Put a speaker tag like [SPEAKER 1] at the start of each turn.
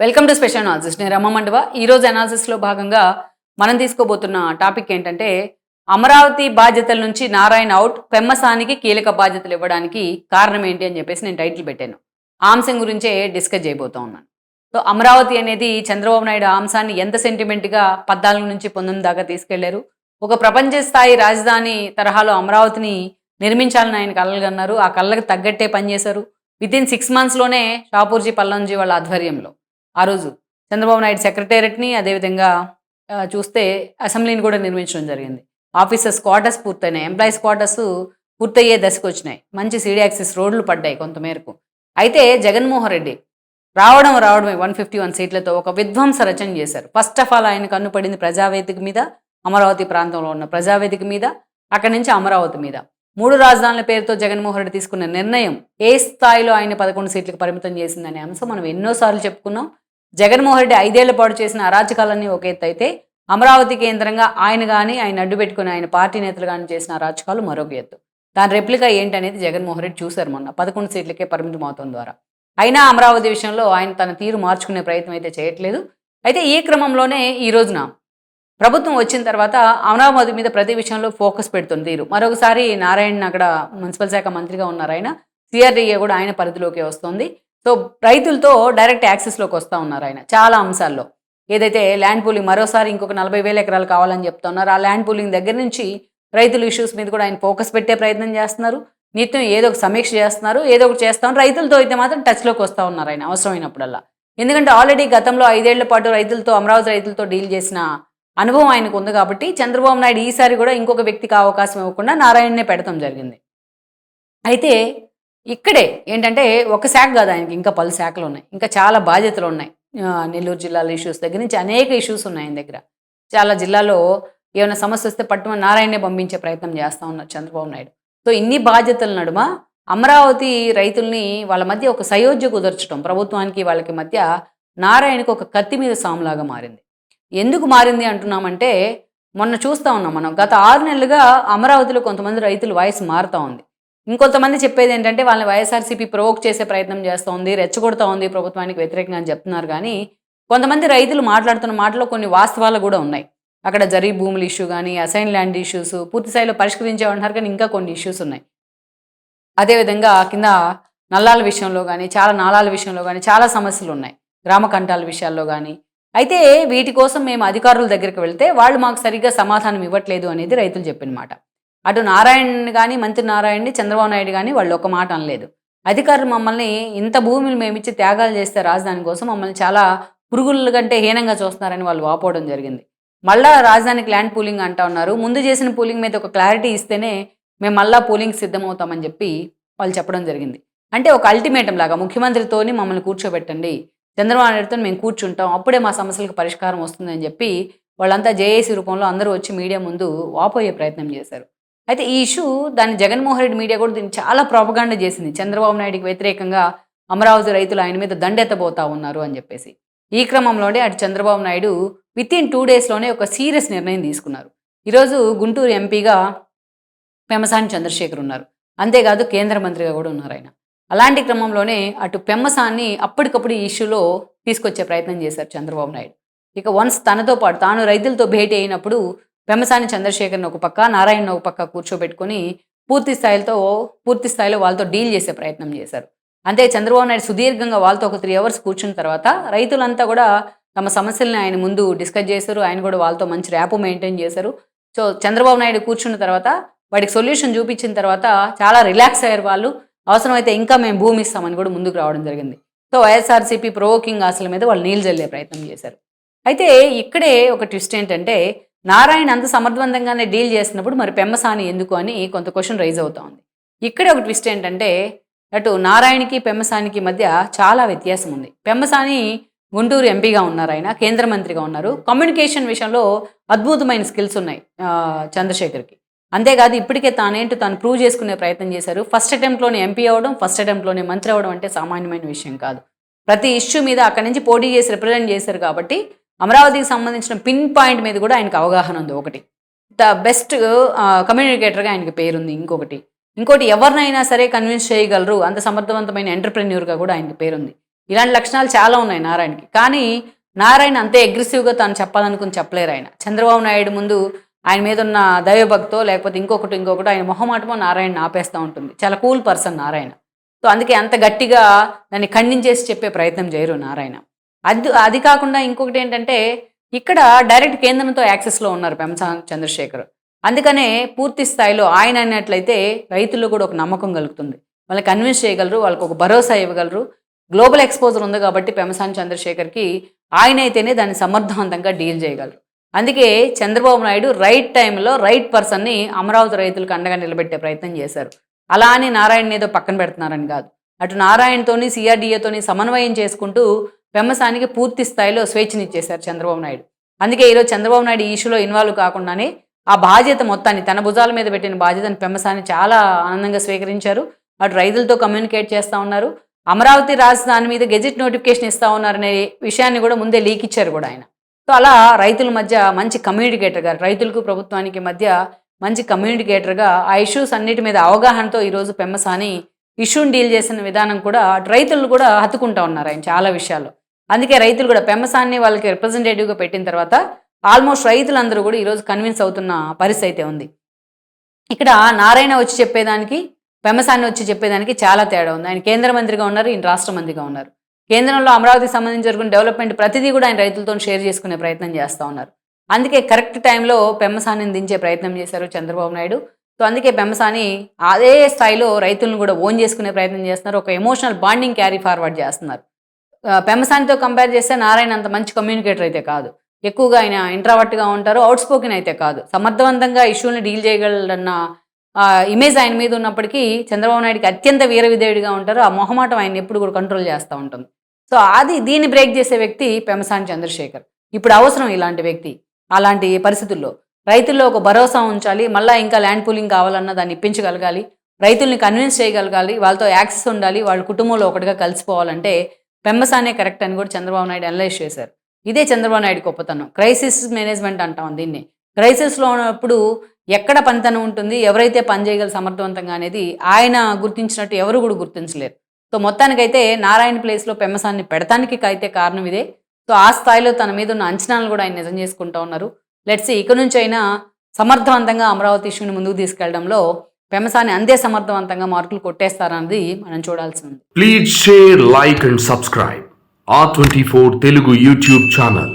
[SPEAKER 1] Welcome to special analysis. నేను రమ మండవ. ఈ రోజు భాగంగా మనం తీసుకోబోతున్న టాపిక్ ఏంటంటే అమరావతి బాధ్యతల నుంచి నారాయణ అవుట్ పెమ్మసానికి కీలక బాధ్యతలు ఇవ్వడానికి కారణం ఏంటి అని చెప్పేసి నేను టైటిల్ పెట్టాను. ఆంశం గురించే డిస్కస్ చేయబోతా ఉన్నాను. సో అమరావతి అనేది చంద్రబాబు నాయుడు ఆ అంశాన్ని ఎంత సెంటిమెంట్గా పద్నాలుగు నుంచి పంతొమ్మిది దాకా తీసుకెళ్ళారు? ఒక ప్రపంచ స్థాయి రాజధాని తరహాలో అమరావతిని నిర్మించాలని ఆయన కలలుగన్నారు ఆ కళ్ళకు తగ్గట్టే పనిచేశారు. విత్ ఇన్ సిక్స్ మంత్స్లోనే షాపూర్జీ పల్లంజీ వాళ్ళ ఆధ్వర్యంలో. ఆ రోజు చంద్రబాబు నాయుడు సెక్రటేరియట్ని అదేవిధంగా చూస్తే అసెంబ్లీని కూడా నిర్మించడం జరిగింది. ఆఫీసర్స్ క్వార్టర్స్ పూర్తయినాయి. ఎంప్లాయీస్ క్వార్టర్స్ పూర్తయ్యే దశకు వచ్చినాయి. మంచి సీడీ యాక్సిస్ రోడ్లు పడ్డాయి కొంతమేరకు. అయితే జగన్మోహన్ రెడ్డి రావడం రావడమే వన్ ఫిఫ్టీ వన్ సీట్లతో ఒక విధ్వంస రచన చేశారు. ఫస్ట్ ఆఫ్ ఆల్ ఆయన కన్నుపడింది ప్రజావేదిక మీద అమరావతి ప్రాంతంలో ఉన్న ప్రజావేదిక మీద అక్కడి నుంచి అమరావతి మీద. మూడు రాజధానుల పేరుతో జగన్మోహన్ రెడ్డి తీసుకున్న నిర్ణయం ఏ స్థాయిలో ఆయన పదకొండు సీట్లకు పరిమితం చేసిందనే అంశం మనం ఎన్నోసార్లు చెప్పుకున్నాం. జగన్మోహన్ రెడ్డి ఐదేళ్ళ పాటు చేసిన అరాచకాలన్నీ ఒక ఎత్తు అయితే అమరావతి కేంద్రంగా ఆయన కానీ ఆయన అడ్డు పెట్టుకుని ఆయన పార్టీ నేతలు కానీ చేసిన అరాచకాలు మరొక ఎత్తు. దాని రెప్లికా ఏంటనేది జగన్మోహన్ రెడ్డి చూశారు మొన్న. పదకొండు సీట్లకే పరిమితం అవడం ద్వారా. అయినా అమరావతి విషయంలో ఆయన తన తీరు మార్చుకునే ప్రయత్నం అయితే చేయట్లేదు. అయితే ఈ క్రమంలోనే ఈ రోజున ప్రభుత్వం వచ్చిన తర్వాత అమరావతి మీద ప్రతి విషయంలో ఫోకస్ పెడుతుంది తీరు. మరొకసారి నారాయణ అక్కడ మున్సిపల్ శాఖ మంత్రిగా ఉన్నారు ఆయన. సిఆర్డీఏ కూడా ఆయన పరిధిలోకి వస్తుంది. సో రైతులతో డైరెక్ట్ యాక్సెస్లోకి వస్తూ ఉన్నారు ఆయన చాలా అంశాల్లో. ఏదైతే ల్యాండ్ పూలింగ్ మరోసారి ఇంకొక నలభై వేల ఎకరాలు కావాలని చెప్తా ఉన్నారు ఆ ల్యాండ్ పూలింగ్ దగ్గర నుంచి రైతుల ఇష్యూస్ మీద కూడా ఆయన ఫోకస్ పెట్టే ప్రయత్నం చేస్తున్నారు. నిత్యం ఏదో ఒక సమీక్ష చేస్తున్నారు ఏదో ఒకటి చేస్తా ఉన్నారు. రైతులతో అయితే మాత్రం టచ్లోకి వస్తూ ఉన్నారు ఆయన అవసరమైనప్పుడల్లా. ఎందుకంటే ఆల్రెడీ గతంలో ఐదేళ్ళ పాటు రైతులతో అమరావతి రైతులతో డీల్ చేసిన అనుభవం ఆయనకు ఉంది కాబట్టి చంద్రబాబు నాయుడు ఈసారి కూడా ఇంకొక వ్యక్తికి అవకాశం ఇవ్వకుండా నారాయణనే పెడతాం జరిగింది. అయితే ఇక్కడే ఏంటంటే ఒక శాఖ కాదు ఆయనకి ఇంకా పలు శాఖలు ఉన్నాయి. ఇంకా చాలా బాధ్యతలు ఉన్నాయి. నెల్లూరు జిల్లాలో ఇష్యూస్ దగ్గర నుంచి అనేక ఇష్యూస్ ఉన్నాయి ఆయన దగ్గర. చాలా జిల్లాలో ఏమైనా సమస్య వస్తే పట్టుమని నారాయణే పంపించే ప్రయత్నం చేస్తూ ఉన్నారు చంద్రబాబు నాయుడు. సో ఇన్ని బాధ్యతల నడుమ అమరావతి రైతుల్ని వాళ్ళ మధ్య ఒక సయోధ్య కుదర్చడం ప్రభుత్వానికి వాళ్ళకి మధ్య నారాయణకు ఒక కత్తి మీద సాములాగా మారింది. ఎందుకు మారింది అంటున్నామంటే మొన్న చూస్తా ఉన్నాం మనం. గత ఆరు నెలలుగా అమరావతిలో కొంతమంది రైతుల వాయిస్ మారుతూ ఉంది. ఇంకొంతమంది చెప్పేది ఏంటంటే వాళ్ళని వైఎస్ఆర్సీపీ ప్రొవోక్ చేసే ప్రయత్నం చేస్తోంది రెచ్చగొడుతూ ఉంది ప్రభుత్వానికి వ్యతిరేకంగా అని చెప్తున్నారు. కానీ కొంతమంది రైతులు మాట్లాడుతున్న మాటలో కొన్ని వాస్తవాలు కూడా ఉన్నాయి. అక్కడ జరీ భూముల ఇష్యూ కానీ అసైన్ ల్యాండ్ ఇష్యూస్ పూర్తి స్థాయిలో పరిష్కరించామంటున్నారు కానీ ఇంకా కొన్ని ఇష్యూస్ ఉన్నాయి. అదేవిధంగా కింద నల్లాల విషయంలో కానీ చాలా నాళాల విషయంలో కానీ చాలా సమస్యలు ఉన్నాయి. గ్రామ కంఠాల విషయాల్లో కానీ. అయితే వీటి కోసం మేము అధికారుల దగ్గరికి వెళ్తే వాళ్ళు మాకు సరిగ్గా సమాధానం ఇవ్వట్లేదు అనేది రైతులు చెప్పిన మాట. అటు నారాయణ్ కానీ మంత్రి నారాయణని చంద్రబాబు నాయుడు కానీ వాళ్ళు ఒక మాట అనలేదు. అధికారులు మమ్మల్ని ఇంత భూములు మేము ఇచ్చి త్యాగాలు చేస్తే రాజధాని కోసం మమ్మల్ని చాలా పురుగుల కంటే హీనంగా చూస్తున్నారని వాళ్ళు వాపోవడం జరిగింది. మళ్ళా రాజధానికి ల్యాండ్ పూలింగ్ అంటా ఉన్నారు. ముందు చేసిన పూలింగ్ మీద ఒక క్లారిటీ ఇస్తేనే మేము మళ్ళా పూలింగ్ సిద్ధమవుతామని చెప్పి వాళ్ళు చెప్పడం జరిగింది. అంటే ఒక అల్టిమేటం లాగా ముఖ్యమంత్రితోని మమ్మల్ని కూర్చోబెట్టండి చంద్రబాబు నాయుడుతో మేము కూర్చుంటాం అప్పుడే మా సమస్యలకు పరిష్కారం వస్తుందని చెప్పి వాళ్ళంతా జేఏసీ రూపంలో అందరూ వచ్చి మీడియా ముందు వాపోయే ప్రయత్నం చేశారు. అయితే ఈ ఇష్యూ దాన్ని జగన్మోహన్ రెడ్డి మీడియా కూడా దీన్ని చాలా ప్రాపగాండ చేసింది. చంద్రబాబు నాయుడికి వ్యతిరేకంగా అమరావతి రైతులు ఆయన మీద దండెత్తబోతా ఉన్నారు అని చెప్పేసి. ఈ క్రమంలోనే అటు Chandrababu Naidu with in two డేస్లోనే ఒక సీరియస్ నిర్ణయం తీసుకున్నారు. ఈరోజు గుంటూరు ఎంపీగా పెమ్మసాని చంద్రశేఖర్ ఉన్నారు. అంతేకాదు కేంద్ర మంత్రిగా కూడా ఉన్నారు ఆయన. అలాంటి క్రమంలోనే అటు పెమ్మసాన్ని అప్పటికప్పుడు ఈ ఇష్యూలో తీసుకొచ్చే ప్రయత్నం చేశారు చంద్రబాబు నాయుడు. ఇక వన్స్ తనతో పాటు తాను రైతులతో భేటీ అయినప్పుడు పెమ్మసాని చంద్రశేఖర్ని ఒక పక్క నారాయణ ఒక పక్క కూర్చోబెట్టుకొని పూర్తి స్థాయిలో పూర్తి స్థాయిలో వాళ్ళతో డీల్ చేసే ప్రయత్నం చేశారు. అంతే చంద్రబాబు నాయుడు సుదీర్ఘంగా వాళ్ళతో ఒక త్రీ అవర్స్ కూర్చున్న తర్వాత రైతులంతా కూడా తమ సమస్యల్ని ఆయన ముందు డిస్కస్ చేశారు. ఆయన కూడా వాళ్ళతో మంచి ర్యాపు మెయింటైన్ చేశారు. సో చంద్రబాబు నాయుడు కూర్చున్న తర్వాత వాడికి సొల్యూషన్ చూపించిన తర్వాత చాలా రిలాక్స్ అయ్యారు వాళ్ళు. అవసరమైతే ఇంకా మేము భూమి ఇస్తామని కూడా ముందుకు రావడం జరిగింది. సో వైఎస్ఆర్సీపీ ప్రోవోకింగ్ ఆశల మీద వాళ్ళు నీళ్ళు జల్లే ప్రయత్నం చేశారు. అయితే ఇక్కడే ఒక ట్విస్ట్ ఏంటంటే నారాయణ అంత సమర్థవంతంగానే డీల్ చేసినప్పుడు మరి పెమ్మసాని ఎందుకు అని కొంత క్వశ్చన్ రైజ్ అవుతోంది. ఇక్కడ ఒక ట్విస్ట్ ఏంటంటే అటు నారాయణకి పెమ్మసానికి మధ్య చాలా వ్యత్యాసం ఉంది. పెమ్మసాని గుంటూరు ఎంపీగా ఉన్నారు ఆయన కేంద్ర మంత్రిగా ఉన్నారు. కమ్యూనికేషన్ విషయంలో అద్భుతమైన స్కిల్స్ ఉన్నాయి చంద్రశేఖర్కి. అంతేకాదు ఇప్పటికే తానేంటో తాను ప్రూవ్ చేసుకునే ప్రయత్నం చేశారు. ఫస్ట్ అటెంప్ట్లోనే ఎంపీ అవ్వడం ఫస్ట్ అటెంప్ట్లోనే మంత్రి అవ్వడం అంటే సామాన్యమైన విషయం కాదు. ప్రతి ఇష్యూ మీద అక్కడి నుంచి పోటీ చేసి రిప్రజెంట్ చేశారు కాబట్టి అమరావతికి సంబంధించిన పిన్ పాయింట్ మీద కూడా ఆయనకు అవగాహన ఉంది ఒకటి. ద బెస్ట్ కమ్యూనికేటర్గా ఆయనకి పేరుంది ఇంకొకటి. ఇంకోటి ఎవరినైనా సరే కన్విన్స్ చేయగలరు అంత సమర్థవంతమైన ఎంటర్ప్రెన్యూర్గా కూడా ఆయనకి పేరుంది. ఇలాంటి లక్షణాలు చాలా ఉన్నాయి నారాయణకి. కానీ నారాయణ అంతే అగ్రెసివ్గా తాను చెప్పాలనుకుని చెప్పలేరు ఆయన. చంద్రబాబు నాయుడు ముందు ఆయన మీద ఉన్న దైవభక్తో లేకపోతే ఇంకొకటి ఇంకొకటి ఆయన మొహమాటమో నారాయణ ఆపేస్తూ ఉంటుంది. చాలా కూల్ పర్సన్ నారాయణ. సో అందుకే అంత గట్టిగా దాన్ని ఖండించేసి చెప్పే ప్రయత్నం చేయరు నారాయణ. అది అది కాకుండా ఇంకొకటి ఏంటంటే ఇక్కడ డైరెక్ట్ కేంద్రంతో యాక్సెస్లో ఉన్నారు పెంసా చంద్రశేఖర్. అందుకనే పూర్తి స్థాయిలో ఆయన అన్నట్లయితే రైతుల్లో కూడా ఒక నమ్మకం కలుగుతుంది. వాళ్ళని కన్విన్స్ చేయగలరు వాళ్ళకి ఒక భరోసా ఇవ్వగలరు. గ్లోబల్ ఎక్స్పోజర్ ఉంది కాబట్టి పెమసాని చంద్రశేఖర్కి ఆయన అయితేనే దాన్ని సమర్థవంతంగా డీల్ చేయగలరు. అందుకే చంద్రబాబు నాయుడు రైట్ టైంలో రైట్ పర్సన్ని అమరావతి రైతులకు అండగా నిలబెట్టే ప్రయత్నం చేశారు. అలా అని నారాయణ ఏదో పక్కన పెడుతున్నారని కాదు. అటు నారాయణతోని సిఆర్డీఏతోని సమన్వయం చేసుకుంటూ పెమ్మసానికి పూర్తి స్థాయిలో స్వేచ్ఛనిచ్చేశారు చంద్రబాబు నాయుడు. అందుకే ఈరోజు చంద్రబాబు నాయుడు ఈ ఇష్యూలో ఇన్వాల్వ్ కాకుండానే ఆ బాధ్యత మొత్తాన్ని తన భుజాల మీద పెట్టిన బాధ్యతను పెమ్మసాని చాలా ఆనందంగా స్వీకరించారు. అటు రైతులతో కమ్యూనికేట్ చేస్తూ ఉన్నారు. అమరావతి రాజధాని మీద గెజిట్ నోటిఫికేషన్ ఇస్తా ఉన్నారనే విషయాన్ని కూడా ముందే లీక్ ఇచ్చారు కూడా ఆయన. సో అలా రైతుల మధ్య మంచి కమ్యూనికేటర్గా రైతులకు ప్రభుత్వానికి మధ్య మంచి కమ్యూనికేటర్గా ఆ ఇష్యూస్ అన్నిటి మీద అవగాహనతో ఈరోజు పెమ్మసాని ఇష్యూని డీల్ చేసిన విధానం కూడా రైతులు కూడా హత్తుకుంటా ఉన్నారు ఆయన చాలా విషయాల్లో. అందుకే రైతులు కూడా పెమ్మసాన్ని వాళ్ళకి రిప్రజెంటేటివ్గా పెట్టిన తర్వాత ఆల్మోస్ట్ రైతులందరూ కూడా ఈరోజు కన్విన్స్ అవుతున్న పరిస్థితి అయితే ఉంది. ఇక్కడ నారాయణ వచ్చి చెప్పేదానికి పెమ్మసాన్ని వచ్చి చెప్పేదానికి చాలా తేడా ఉంది. ఆయన కేంద్ర మంత్రిగా ఉన్నారు ఈయన రాష్ట్ర మంత్రిగా ఉన్నారు. కేంద్రంలో అమరావతికి సంబంధించి జరుగుతున్న డెవలప్మెంట్ ప్రతిదీ కూడా ఆయన రైతులతో షేర్ చేసుకునే ప్రయత్నం చేస్తూ ఉన్నారు. అందుకే కరెక్ట్ టైంలో పెమ్మసాని దించే ప్రయత్నం చేశారు చంద్రబాబు నాయుడు. సో అందుకే పెమ్మసాని అదే స్థాయిలో రైతులను కూడా ఓన్ చేసుకునే ప్రయత్నం చేస్తున్నారు. ఒక ఎమోషనల్ బాండింగ్ క్యారీ ఫార్వర్డ్ చేస్తున్నారు. పెమసానితో పెమ్మసానితో కంపేర్ చేస్తే నారాయణ అంత మంచి కమ్యూనికేటర్ అయితే కాదు. ఎక్కువగా ఆయన ఇంట్రావర్ట్గా ఉంటారు అవుట్ స్పోకెన్ అయితే కాదు. సమర్థవంతంగా ఇష్యూని డీల్ చేయగలడన్న ఆ, ఇమేజ్ ఆయన మీద ఉన్నప్పటికీ చంద్రబాబు నాయుడికి అత్యంత వీర విధేయుడిగా ఉంటారు. ఆ మొహమాటం ఆయన ఎప్పుడు కూడా కంట్రోల్ చేస్తూ ఉంటుంది. సో అది దీన్ని బ్రేక్ చేసే వ్యక్తి పెమసాని చంద్రశేఖర్. ఇప్పుడు అవసరం ఇలాంటి వ్యక్తి అలాంటి పరిస్థితుల్లో. రైతుల్లో ఒక భరోసా ఉంచాలి మళ్ళీ ఇంకా ల్యాండ్ పూలింగ్ కావాలన్నా దాన్ని ఇప్పించగలగాలి రైతుల్ని కన్విన్స్ చేయగలగాలి వాళ్ళతో యాక్సెస్ ఉండాలి వాళ్ళ కుటుంబంలో ఒకటిగా కలిసిపోవాలంటే పెమ్మసానే కరెక్ట్ అని కూడా చంద్రబాబు నాయుడు అనలైజ్ చేశారు. ఇదే చంద్రబాబు నాయుడు గొప్పతనం. క్రైసిస్ మేనేజ్మెంట్ అంటాం దీన్ని. క్రైసిస్లో ఉన్నప్పుడు ఎక్కడ పనితనం ఉంటుంది ఎవరైతే పని చేయగల సమర్థవంతంగా అనేది ఆయన గుర్తించినట్టు ఎవరు కూడా గుర్తించలేరు. సో మొత్తానికైతే నారాయణ ప్లేస్లో పెమ్మసాన్ని పెడతానికి అయితే కారణం ఇదే. సో ఆ స్థాయిలో తన మీద ఉన్న అంచనాలు కూడా ఆయన నిజం చేసుకుంటూ ఉన్నారు. లెట్స్ ఇక నుంచి అయినా సమర్థవంతంగా అమరావతి ఇష్యూని ముందుకు తీసుకెళ్ళడంలో పెమసాన్ని అందే సమర్థవంతంగా మార్కులు కొట్టేస్తారన్నది మనం చూడాల్సి ఉంది
[SPEAKER 2] please share like and subscribe ఆ twenty four Telugu YouTube channel